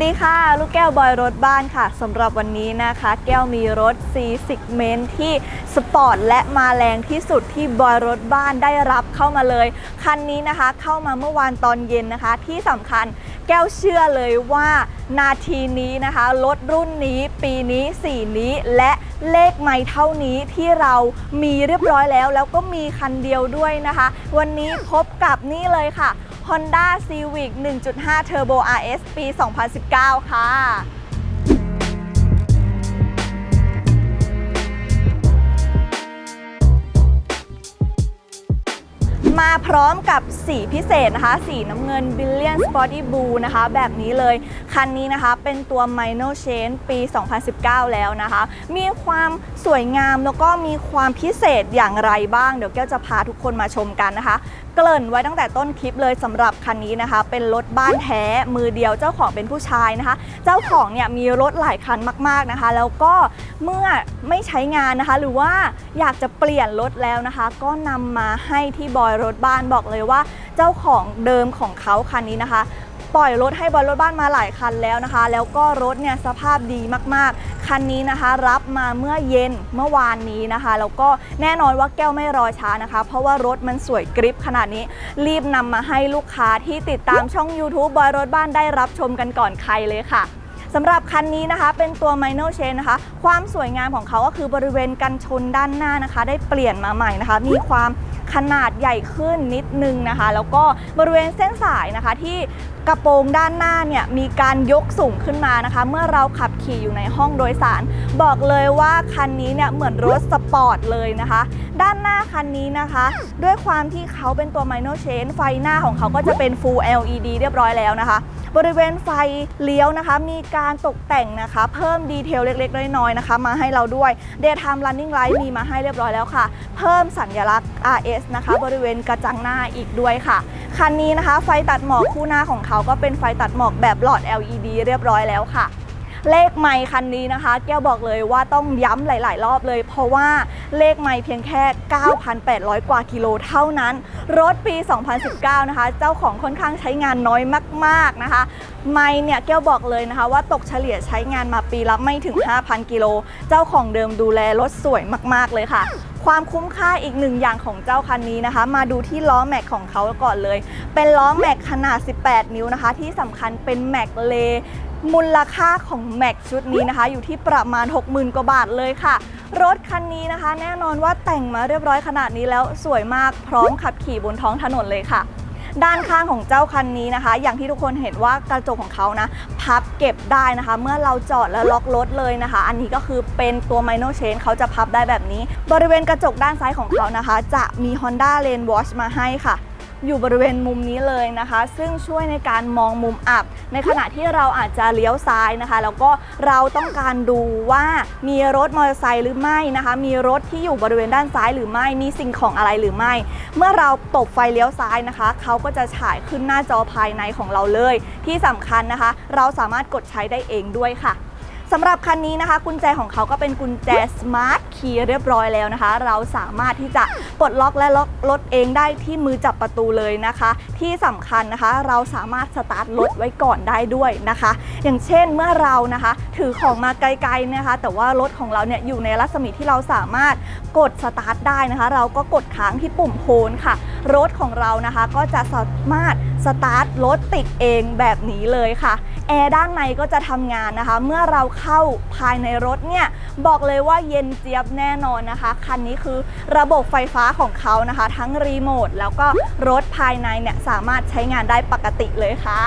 สวัสดีค่ะ ลูกแก้วบอยรถบ้านค่ะสำหรับวันนี้นะคะ แก้วมีรถ C Segment ที่สปอร์ตและมาแรงที่สุดที่บอยรถบ้านได้รับเข้ามาเลย คันนี้นะคะเข้ามาเมื่อวานตอนเย็นนะคะ ที่สำคัญแก้วเชื่อเลยว่านาทีนี้นะคะรถรุ่นนี้ปีนี้สีนี้และเลขไม่เท่านี้ที่เรามีเรียบร้อยแล้ว แล้วก็มีคันเดียวด้วยนะคะ วันนี้พบกับนี่เลยค่ะ Honda Civic 1.5 Turbo RS ปี 2019 ค่ะมาพร้อมกับสีพิเศษนะคะ สีน้ำเงิน Billion Sporty Blue นะคะ แบบนี้เลย คันนี้นะคะเป็นตัว Minor Change ปี 2019 แล้วนะคะ มีความสวยงามแล้วก็มีความพิเศษอย่างไรบ้าง เดี๋ยวแก้วจะพาทุกคนมาชมกันนะคะเกริ่นไว้ตั้งแต่ต้นคลิปเลยสำหรับคันนี้นะคะ เป็นรถบ้านแท้มือเดียวเจ้าของเป็นผู้ชายนะคะ เจ้าของเนี่ยมีรถหลายคันมากๆนะคะ แล้วก็เมื่อไม่ใช้งานนะคะ หรือว่าอยากจะเปลี่ยนรถแล้วนะคะ ก็นำมาให้ที่บอยรถบ้านบอกเลยว่า เจ้าของเดิมของเขาคันนี้นะคะ ปล่อยรถให้บอยรถบ้านมาหลายคันแล้วนะคะ แล้วก็รถเนี่ยสภาพดีมากๆ คันนี้นะคะ รับมาเมื่อเย็นเมื่อวานนี้นะคะ แล้วก็แน่นอนว่าแก้วไม่รอช้านะคะ เพราะว่ารถมันสวยกริปขนาดนี้ รีบนำมาให้ลูกค้าที่ติดตามช่อง YouTube บอยรถบ้านได้รับชมกันก่อนใครเลยค่ะสำหรับคันนี้นะคะเป็นตัว Minor Chain นะคะ ความสวยงามของเขาก็คือบริเวณกันชนด้านหน้านะคะ ได้เปลี่ยนมาใหม่นะคะ มีความขนาดใหญ่ขึ้นนิดนึงนะคะ แล้วก็บริเวณเส้นสายนะคะที่กระโปรงด้านหน้าเนี่ยมีการยกสูงขึ้นมานะคะ เมื่อเราขับขี่อยู่ในห้องโดยสาร บอกเลยว่าคันนี้เนี่ยเหมือนรถสปอร์ตเลยนะคะ ด้านหน้าคันนี้นะคะ ด้วยความที่เขาเป็นตัว Minor Chain ไฟหน้าของเขาก็จะเป็น Full LED เรียบร้อยแล้วนะคะ บริเวณไฟเลี้ยวนะคะ มีการตกแต่งนะคะ เพิ่มดีเทลเล็กๆ น้อยๆนะคะ มาให้เราด้วย Daytime Running Light มีมาให้เรียบร้อยแล้วค่ะ เพิ่มสัญลักษณ์ RS นะคะ บริเวณกระจังหน้าอีกด้วยค่ะ คันนี้นะคะ ไฟตัดหมอกคู่หน้าของเขาก็เป็นไฟตัดหมอกแบบหลอด LED เรียบร้อยแล้วค่ะ เลขไมค์คันนี้นะคะ แก้วบอกเลยว่าต้องย้ำหลาย ๆ รอบเลย เพราะว่าเลขไมค์เพียงแค่ 9,800 กว่ากิโลเท่านั้น รถปี 2019 นะคะ เจ้าของค่อนข้างใช้งานน้อยมาก ๆ นะคะ ไมค์เนี่ยแก้วบอกเลยนะคะ ว่าตกเฉลี่ยใช้งานมาปีละไม่ถึง 5,000 กิโล เจ้าของเดิมดูแลรถสวยมาก ๆ เลยค่ะความคุ้มค่าอีกหนึ่งอย่างของเจ้าคันนี้นะคะ มาดูที่ล้อแม็กของเขาก่อนเลย เป็นล้อแม็กขนาด 18 นิ้วนะคะ ที่สำคัญเป็นแม็กเล มูลค่าของแม็กชุดนี้นะคะ อยู่ที่ประมาณ 60,000 กว่าบาทเลยค่ะ รถคันนี้นะคะ แน่นอนว่าแต่งมาเรียบร้อยขนาดนี้แล้วสวยมากพร้อมขับขี่บนท้องถนนเลยค่ะ ด้านข้างของเจ้าคันนี้นะคะ อย่างที่ทุกคนเห็นว่ากระจกของเขานะ พับเก็บได้นะคะ เมื่อเราจอดแล้วล็อกรถเลยนะคะ อันนี้ก็คือเป็นตัว Minor Chain เขาจะพับได้แบบนี้ บริเวณกระจกด้านซ้ายของเขานะคะ จะมี Honda Lane Watch มาให้ค่ะ อยู่บริเวณมุมนี้เลยนะคะ ซึ่งช่วยในการมองมุมอับ ในขณะที่เราอาจจะเลี้ยวซ้ายนะคะ แล้วก็เราต้องการดูว่ามีรถมอเตอร์ไซค์หรือไม่นะคะ มีรถที่อยู่บริเวณด้านซ้ายหรือไม่มีสิ่งของอะไรหรือไม่ เมื่อเราตบไฟเลี้ยวซ้ายนะคะ เขาก็จะฉายขึ้นหน้าจอภายในของเราเลย ที่สำคัญนะคะ เราสามารถกดใช้ได้เองด้วยค่ะ สำหรับคันนี้นะคะ กุญแจของเขาก็เป็นกุญแจ Smart Key เรียบร้อยแล้วนะคะ เราสามารถที่จะปลดล็อกและล็อกรถเองได้ที่มือจับประตูเลยนะคะ ที่สำคัญนะคะ เราสามารถสตาร์ทรถไว้ก่อนได้ด้วยนะคะ อย่างเช่นเมื่อเรานะคะ ถือของมาไกลๆนะคะ แต่ว่ารถของเราเนี่ยอยู่ในรัศมีที่เราสามารถกดสตาร์ทได้นะคะ เราก็กดค้างที่ปุ่มโฮนค่ะ รถของเรานะคะก็จะสามารถสตาร์ทรถติดเองแบบนี้เลยค่ะแอร์ด้านในก็จะทำงานนะคะ เมื่อเราเข้าภายในรถเนี่ยบอกเลยว่าเย็นเจี๊ยบแน่นอนนะคะ คันนี้คือระบบไฟฟ้าของเขานะคะ ทั้งรีโมทแล้วก็รถภายในเนี่ยสามารถใช้งานได้ปกติเลยค่ะ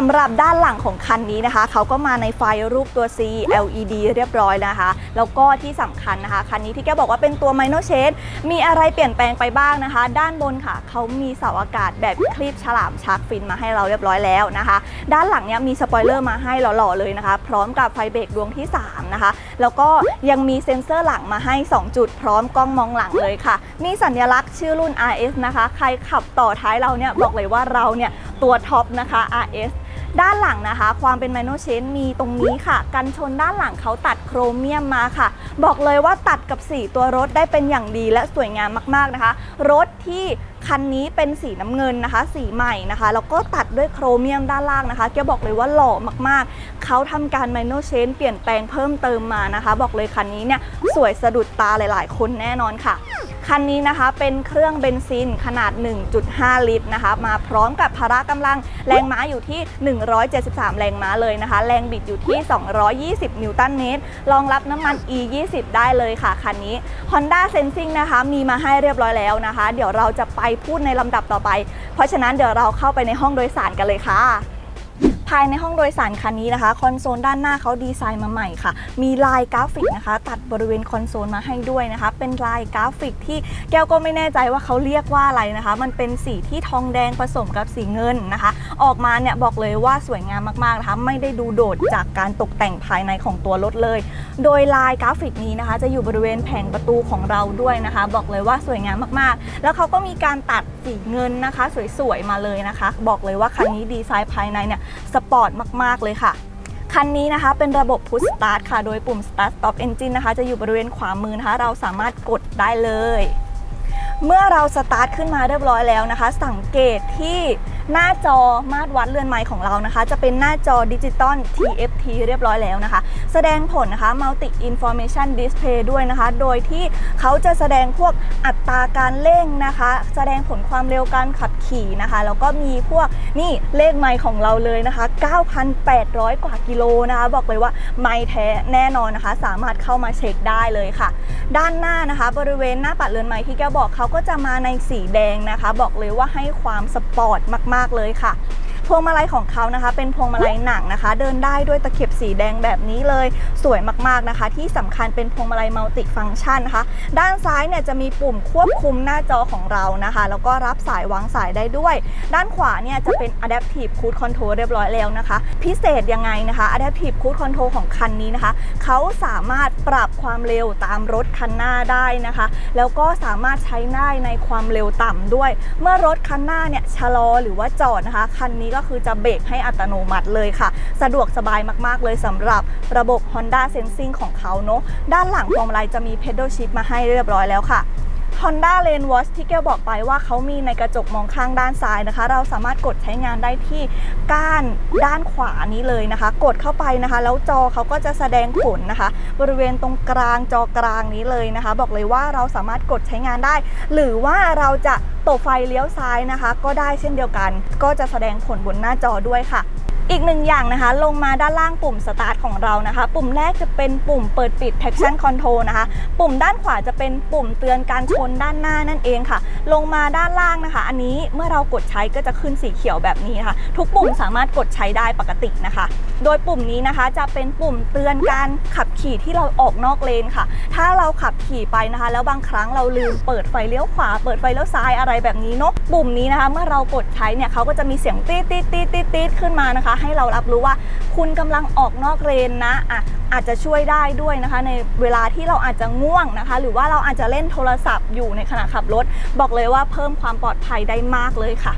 สำหรับด้านหลังของคันนี้นะคะ เขาก็มาในไฟรูปตัว C LED เรียบร้อยนะคะ แล้วก็ที่สำคัญนะคะ คันนี้ที่แกบอกว่าเป็นตัว Minor Shade มีอะไรเปลี่ยนแปลงไปบ้างนะคะ ด้านบนค่ะ เขามีเสาอากาศแบบคลีปฉลามชาร์กฟินมาให้เราเรียบร้อยแล้วนะคะ ด้านหลังเนี่ยมีสปอยเลอร์มาให้หล่อๆเลยนะคะ พร้อมกับไฟเบรกดวงที่ 3 นะคะ แล้วก็ยังมีเซ็นเซอร์หลังมาให้ 2 จุดพร้อมกล้องมองหลังเลยค่ะ มีสัญลักษณ์ชื่อรุ่น RS นะคะ ใครขับต่อท้ายเราเนี่ยบอกเลยว่าเราเนี่ยตัวท็อปนะคะ RS ด้านหลังนะคะ ความเป็นไมโนเชนมีตรงนี้ค่ะ กันชนด้านหลังเขาตัดโครเมียมมาค่ะ บอกเลยว่าตัดกับสีตัวรถได้เป็นอย่างดีและสวยงามมากๆนะคะ รถที่คันนี้เป็นสีน้ำเงินนะคะ สีใหม่นะคะแล้วก็ตัดด้วยโครเมียมด้านล่างนะคะแกบอกเลยว่าหล่อมากๆ เขาทำการไมโนเชนเปลี่ยนแปลงเพิ่มเติมมานะคะ บอกเลยคันนี้เนี่ยสวยสะดุดตาหลาย ๆ คนแน่นอนค่ะ คันนี้นะคะเป็นเครื่องเบนซินขนาด 1.5 ลิตรนะคะ มาพร้อมกับพละกำลังแรงม้าอยู่ที่ 173 แรงม้าเลยนะคะ แรงบิดอยู่ที่ 220 นิวตันเมตรรองรับน้ำมัน E20 ได้เลยค่ะคันนี้ Honda Sensing นะคะมีมาให้เรียบร้อยแล้วนะคะ เดี๋ยวเราจะไปพูดในลำดับต่อไป เพราะฉะนั้นเดี๋ยวเราเข้าไปในห้องโดยสารกันเลยค่ะ ภายในห้องโดยสารคันนี้นะคะ คอนโซลด้านหน้าเขาดีไซน์มาใหม่ค่ะ มีลายกราฟิกนะคะ ตัดบริเวณคอนโซลมาให้ด้วยนะคะ เป็นลายกราฟิกที่แก้วก็ไม่แน่ใจว่าเขาเรียกว่าอะไรนะคะ มันเป็นสีที่ทองแดงผสมกับสีเงินนะคะ ออกมาเนี่ยบอกเลยว่าสวยงามมากๆนะคะ ไม่ได้ดูโดดจากการตกแต่งภายในของตัวรถเลย โดยลายกราฟิกนี้นะคะ จะอยู่บริเวณแผงประตูของเราด้วยนะคะ บอกเลยว่าสวยงามมากๆ แล้วเขาก็มีการตัดสีเงินนะคะ สวยๆมาเลยนะคะ บอกเลยว่าคันนี้ดีไซน์ภายในเนี่ยสปอร์ตมาก ๆ เลยค่ะ คันนี้นะคะเป็นระบบ Push Start ค่ะ โดยปุ่ม Start Stop Engine นะคะ จะอยู่บริเวณขวามือนะคะ เราสามารถกดได้เลย เมื่อเราสตาร์ทขึ้นมาเรียบร้อยแล้วนะคะ สังเกตที่ หน้าจอมาตรวัดเรือนไมค์ของเรานะคะ จะเป็นหน้าจอดิจิตอล TFT เรียบร้อยแล้วนะคะ แสดงผลนะคะ Multi Information Display ด้วยนะคะ โดยที่เขาจะแสดงพวกอัตราการเร่งนะคะ แสดงผลความเร็วการขับขี่นะคะ แล้วก็มีพวกนี่เลขไมค์ของเราเลยนะคะ 9,800 กว่ากิโลนะคะ บอกเลยว่าไมค์แท้แน่นอนนะคะ สามารถเข้ามาเช็คได้เลยค่ะ ด้านหน้านะคะ บริเวณหน้าปัดเรือนไม้ที่แกบอกเขาก็จะมาในสีแดงนะคะ บอกเลยว่าให้ความสปอร์ตมากๆ เลยค่ะ พวงมาลัยของเขานะคะ เป็นพวงมาลัยหนังนะคะ เดินได้ด้วยตะเข็บสีแดงแบบนี้เลย สวยมากๆนะคะ ที่สำคัญเป็นพวงมาลัยมัลติฟังก์ชันนะคะ ด้านซ้ายเนี่ยจะมีปุ่มควบคุมหน้าจอของเรานะคะ แล้วก็รับสายวางสายได้ด้วย ด้านขวาเนี่ยจะเป็น Adaptive Cruise Control เรียบร้อยแล้วนะคะ พิเศษยังไงนะคะ Adaptive Cruise Control ของคันนี้นะคะ เขาสามารถปรับความเร็วตามรถคันหน้าได้นะคะ แล้วก็สามารถใช้ได้ในความเร็วต่ำด้วย เมื่อรถคันหน้าเนี่ยชะลอหรือว่าจอดนะคะ คันนี้ก็ก็คือจะเบรกให้อัตโนมัติเลยค่ะ สะดวกสบายมากๆเลยสำหรับระบบ Honda Sensing ของเขาเนาะด้านหลังพวงมาลัยจะมี Pedal Shift มาให้เรียบร้อยแล้วค่ะ Honda Lane Watch ที่เกบอกไปว่าเขามีในกระจกมองข้างด้านซ้ายนะคะ เราสามารถกดใช้งานได้ที่ก้านด้านขวานี้เลยนะคะ กดเข้าไปนะคะ แล้วจอเขาก็จะแสดงผลนะคะ บริเวณตรงกลางจอกลางนี้เลยนะคะ บอกเลยว่าเราสามารถกดใช้งานได้ หรือว่าเราจะตบไฟเลี้ยวซ้ายนะคะ ก็ได้เช่นเดียวกัน ก็จะแสดงผลบนหน้าจอด้วยค่ะ อีกหนึ่งอย่างนะคะ ลงมาด้านล่างปุ่มสตาร์ทของเรานะคะ ปุ่มแรกจะเป็นปุ่มเปิดปิด traction control นะคะ ปุ่มด้านขวาจะเป็นปุ่มเตือนการชนด้านหน้านั่นเองค่ะ ลงมาด้านล่างนะคะ อันนี้เมื่อเรากดใช้ก็จะขึ้นสีเขียวแบบนี้นะคะ ทุกปุ่มสามารถกดใช้ได้ปกตินะคะ โดยปุ่มนี้นะคะจะเป็นปุ่มเตือนการขับขี่ที่เราออกนอกเลนค่ะ ถ้าเราขับขี่ไปนะคะ แล้วบางครั้งเราลืมเปิดไฟเลี้ยวขวา เปิดไฟเลี้ยวซ้ายอะไรแบบนี้เนาะ ปุ่มนี้นะคะ เมื่อเรากดใช้เนี่ยเขาก็จะมีเสียงตีดตีดตีดตีดตีดขึ้นมานะคะให้เรารับรู้ว่า คุณกำลังออกนอกเลนนะอะอาจจะช่วยได้ด้วยนะคะ ในเวลาที่เราอาจจะง่วงนะคะ หรือว่าเราอาจจะเล่นโทรศัพท์อยู่ในขณะขับรถ บอกเลยว่าเพิ่มความปลอดภัยได้มากเลยค่ะ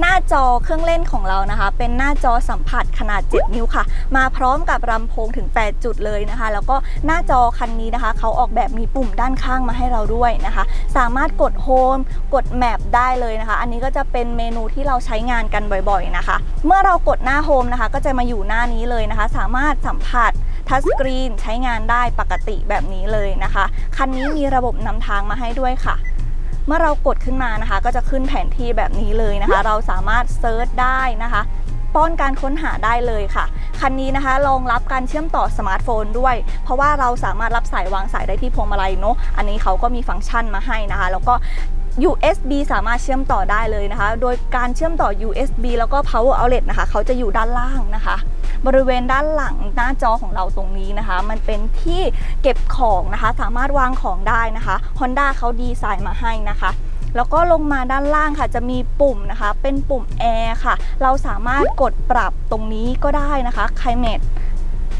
หน้าจอเครื่องเล่นของเรานะคะ เป็นหน้าจอสัมผัสขนาด 7 นิ้วค่ะ มาพร้อมกับลำโพงถึง 8 จุดเลยนะคะ แล้วก็หน้าจอคันนี้นะคะ เขาออกแบบมีปุ่มด้านข้างมาให้เราด้วยนะคะ สามารถกดโฮมกดแมปได้เลยนะคะ อันนี้ก็จะเป็นเมนูที่เราใช้งานกันบ่อยๆนะคะ เมื่อเรากดหน้าโฮมนะคะ ก็จะมาอยู่หน้านี้เลยนะคะ สามารถสัมผัสทัชสกรีนใช้งานได้ปกติแบบนี้เลยนะคะ คันนี้มีระบบนำทางมาให้ด้วยค่ะ เมื่อเรากดขึ้นมานะคะ ก็จะขึ้นแผนที่แบบนี้เลยนะคะ เราสามารถเซิร์ชได้นะคะป้อนการค้นหาได้เลยค่ะ คันนี้นะคะรองรับการเชื่อมต่อสมาร์ทโฟนด้วย เพราะว่าเราสามารถรับสายวางสายได้ที่พวงมาลัยเนาะอันนี้เขาก็มีฟังก์ชันมาให้นะคะ แล้วก็ USB สามารถเชื่อมต่อได้เลยนะคะ โดยการเชื่อมต่อ USB แล้วก็ power outlet นะคะ เขาจะอยู่ด้านล่างนะคะ บริเวณด้านหลังหน้าจอของเราตรงนี้นะคะ มันเป็นที่เก็บของนะคะ สามารถวางของได้นะคะ Honda เขาดีไซน์มาให้นะคะแล้วก็ลงมาด้านล่างค่ะ จะมีปุ่มนะคะ เป็นปุ่มแอร์ค่ะ เราสามารถกดปรับตรงนี้ก็ได้นะคะไคลเมต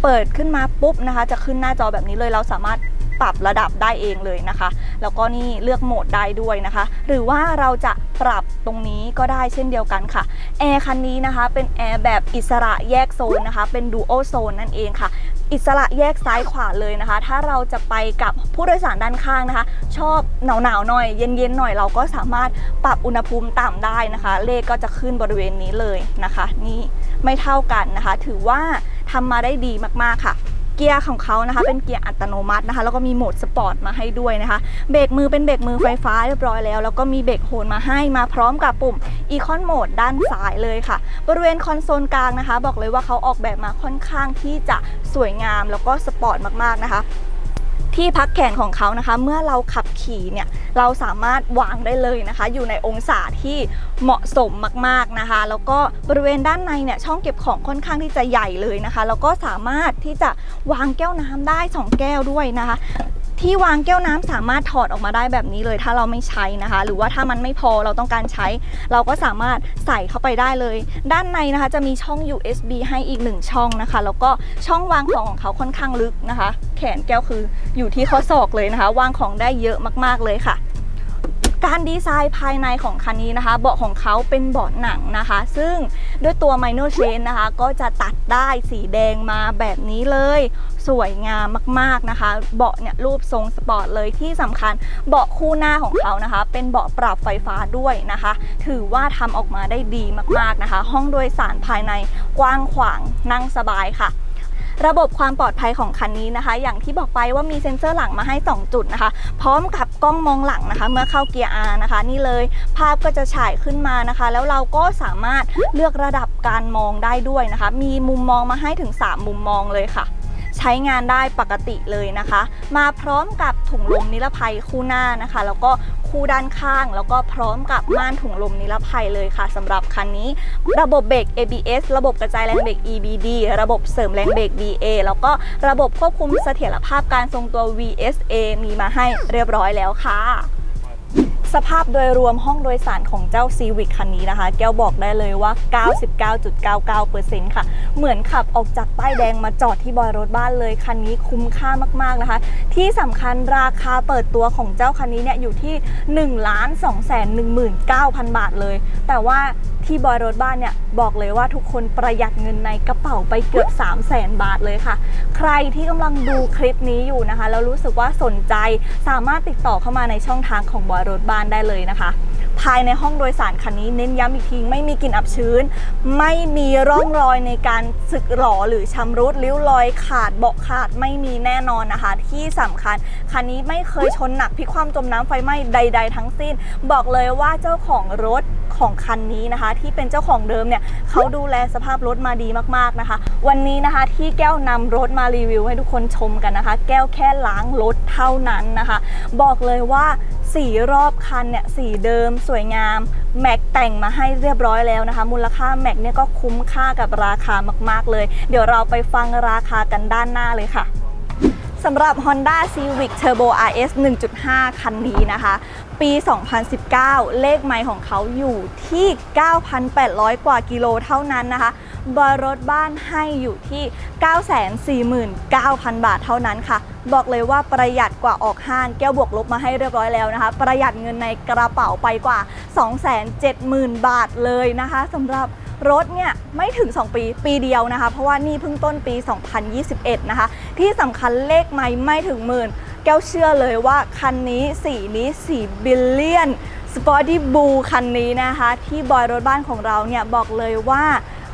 เปิดขึ้นมาปุ๊บนะคะ จะขึ้นหน้าจอแบบนี้เลยเราสามารถ ปรับระดับได้เองเลยนะคะ แล้วก็นี่เลือกโหมดได้ด้วยนะคะ หรือว่าเราจะปรับตรงนี้ก็ได้เช่นเดียวกันค่ะแอร์คันนี้นะคะเป็นแอร์แบบอิสระแยกโซนนะคะ เป็นดูโอโซนนั่นเองค่ะอิสระแยกซ้ายขวาเลยนะคะ ถ้าเราจะไปกับผู้โดยสารด้านข้างนะคะ ชอบหนาวๆหน่อย เย็นๆหน่อยเราก็สามารถปรับอุณหภูมิต่ำได้นะคะ เลขก็จะขึ้นบริเวณนี้เลยนะคะ นี่ไม่เท่ากันนะคะ ถือว่าทำมาได้ดีมากๆค่ะ เกียร์ของเขานะคะ เป็นเกียร์อัตโนมัตินะคะ แล้วก็มีโหมดสปอร์ตมาให้ด้วยนะคะ เบรกมือเป็นเบรกมือไฟฟ้าเรียบร้อยแล้ว แล้วก็มีเบรกโฮนมาให้มาพร้อมกับปุ่มอีคอนโหมดด้านซ้ายเลยค่ะ บริเวณคอนโซลกลางนะคะ บอกเลยว่าเขาออกแบบมาค่อนข้างที่จะสวยงามแล้วก็สปอร์ตมากๆนะคะ ที่พักแขนของเขานะคะ เมื่อเราขับขี่เนี่ยเราสามารถวางได้เลยนะคะ อยู่ในองศาที่เหมาะสมมากๆนะคะ แล้วก็บริเวณด้านในเนี่ยช่องเก็บของค่อนข้างที่จะใหญ่เลยนะคะ แล้วก็สามารถที่จะวางแก้วน้ำได้ 2 แก้วด้วยนะคะ ที่วางแก้วน้ำสามารถถอดออกมาได้แบบนี้เลย ถ้าเราไม่ใช้นะคะ หรือว่าถ้ามันไม่พอเราต้องการใช้ เราก็สามารถใส่เข้าไปได้เลย ด้านในนะคะจะมีช่อง USB ให้อีกหนึ่งช่องนะคะ แล้วก็ช่องวางของของเขาค่อนข้างลึกนะคะ แขนแก้วคืออยู่ที่ข้อศอกเลยนะคะ วางของได้เยอะมากๆเลยค่ะ การดีไซน์ภายในของคันนี้นะคะ เบาะของเขาเป็นเบาะหนังนะคะ ซึ่งด้วยตัว Minor Chain นะคะ ก็จะตัดได้สีแดงมาแบบนี้เลย สวยงามมากๆนะคะ เบาะเนี่ยรูปทรงสปอร์ตเลยที่สำคัญเบาะคู่หน้าของเขานะคะ เป็นเบาะปรับไฟฟ้าด้วยนะคะ ถือว่าทำออกมาได้ดีมากๆนะคะ ห้องโดยสารภายในกว้างขวางนั่งสบายค่ะ ระบบความปลอดภัยของคันนี้นะคะ อย่างที่บอกไปว่ามีเซ็นเซอร์หลังมาให้ 2 จุดนะคะ พร้อมกับกล้องมองหลังนะคะ เมื่อเข้าเกียร์ R นะคะ นี่เลยภาพก็จะฉายขึ้นมานะคะ แล้วเราก็สามารถเลือกระดับการมองได้ด้วยนะคะ มีมุมมองมาให้ถึง 3 มุมมองเลยค่ะ ใช้งานได้ปกติเลยนะคะ มาพร้อมกับถุงลมนิรภัยคู่หน้านะคะ แล้วก็คู่ด้านข้าง แล้วก็พร้อมกับม่านถุงลมนิรภัยเลยค่ะสำหรับคันนี้ ระบบเบรก ABS ระบบกระจายแรงเบรก EBD ระบบเสริมแรงเบรก DA แล้วก็ระบบควบคุมเสถียรภาพการทรงตัว VSA มีมาให้เรียบร้อยแล้วค่ะ สภาพโดยรวมห้องโดยสารของเจ้า Civic คันนี้นะคะ แก้วบอกได้เลยว่า 99.99%ค่ะ เหมือนขับออกจากป้ายแดงมาจอดที่บอยรถบ้านเลย คันนี้คุ้มค่ามากๆนะคะ ที่สำคัญราคาเปิดตัวของเจ้าคันนี้เนี่ยอยู่ที่ 1 2 1 9 0 0 0 บาทเลย แต่ว่าที่บอยรถบ้านเนี่ยบอกเลยว่าทุกคนประหยัดเงินในกระเป๋าไปเกือบ 3 0 0แสนบาทเลยค่ะ ใครที่กำลังดูคลิปนี้อยู่นะคะแล้วรู้สึกว่าสนใจสามารถติดต่อเข้ามาในช่องทางของบอยรถบ้านได้เลยนะคะ ภายในห้องโดยสารคันนี้เน้นย้ำอีกทีไม่มีกลิ่นอับชื้น ไม่มีร่องรอยในการสึกหรอหรือชำรุดริ้วรอยขาดเบาะขาดไม่มีแน่นอนนะคะ ที่สำคัญคันนี้ไม่เคยชนหนักพิกความจมน้ำไฟไหม้ใด ๆ ทั้งสิ้น บอกเลยว่าเจ้าของรถของคันนี้นะคะ ที่เป็นเจ้าของเดิมเนี่ยเขาดูแลสภาพรถมาดีมากๆนะคะ วันนี้นะคะที่แก้วนำรถมารีวิวให้ทุกคนชมกันนะคะ แก้วแค่ล้างรถเท่านั้นนะคะ บอกเลยว่า สีรอบคันเนี่ยสีเดิมสวยงามแม็กแต่งมาให้เรียบร้อยแล้วนะคะ มูลค่าแม็กเนี่ยก็คุ้มค่ากับราคามากๆเลย เดี๋ยวเราไปฟังราคากันด้านหน้าเลยค่ะสำหรับ Honda Civic Turbo RS 1.5 คันนี้นะคะ ปี 2019 เลขไมล์ของเขาอยู่ที่ 9,800 กว่ากิโลเท่านั้นนะคะ บอยรถบ้านให้อยู่ที่ 949,000 บาทเท่านั้นค่ะ บอกเลยว่าประหยัดกว่าออกห้างแก้วบวกลบมาให้เรียบร้อยแล้วนะคะ ประหยัดเงินในกระเป๋าไปกว่า 270,000 บาทเลยนะคะสำหรับรถเนี่ยไม่ถึง 2 ปีปีเดียวนะคะ เพราะว่านี่เพิ่งต้นปี 2021 นะคะ ที่สำคัญเลขไม่ไม่ถึงหมื่น แก้วเชื่อเลยว่าคันนี้สีนี้4บิลเลียนสปอร์ตี้บูคันนี้นะคะ ที่บอยรถบ้านของเราเนี่ยบอกเลยว่า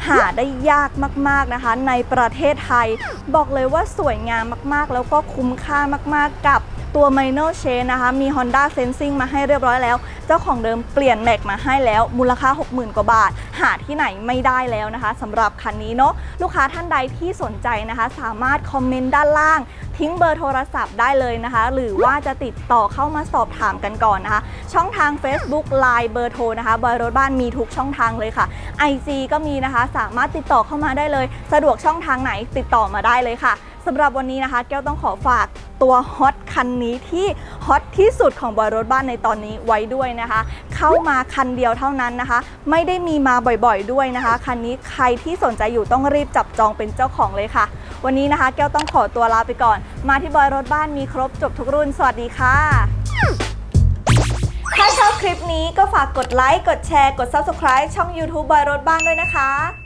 หาได้ยากมากๆนะคะ ในประเทศไทย บอกเลยว่าสวยงามมากๆ แล้วก็คุ้มค่ามากๆกับตัว Minor Chain นะคะ มี Honda Sensing มาให้เรียบร้อยแล้ว เจ้าของเดิมเปลี่ยนแม็กมาให้แล้วมูลค่า 60,000 กว่าบาท หาที่ไหนไม่ได้แล้วนะคะสำหรับคันนี้เนาะลูกค้าท่านใดที่สนใจนะคะ สามารถคอมเมนต์ด้านล่าง ทิ้งเบอร์โทรศัพท์ได้เลยนะคะ หรือว่าจะติดต่อเข้ามาสอบถามกันก่อนนะคะ ช่องทาง Facebook Line เบอร์โทรนะคะบอยรถบ้านมีทุกช่องทางเลยค่ะ IG ก็มีนะคะ สามารถติดต่อเข้ามาได้เลย สะดวกช่องทางไหนติดต่อมาได้เลยค่ะ สำหรับวันนี้นะคะแก้วต้องขอฝากตัวฮอตคันนี้ที่ฮอตที่สุดของบอยรถบ้านในตอนนี้ไว้ด้วยนะคะ เข้ามาคันเดียวเท่านั้นนะคะ ไม่ได้มีมาบ่อยๆด้วยนะคะ คันนี้ใครที่สนใจอยู่ต้องรีบจับจองเป็นเจ้าของเลยค่ะ วันนี้นะคะ แก้วต้องขอตัวลาไปก่อน มาที่บอยรถบ้านมีครบจบทุกรุ่น สวัสดีค่ะถ้าชอบคลิปนี้ก็ฝากกดไลค์ กดแชร์ กด Subscribe ช่อง YouTube บอยรถบ้านด้วยนะคะ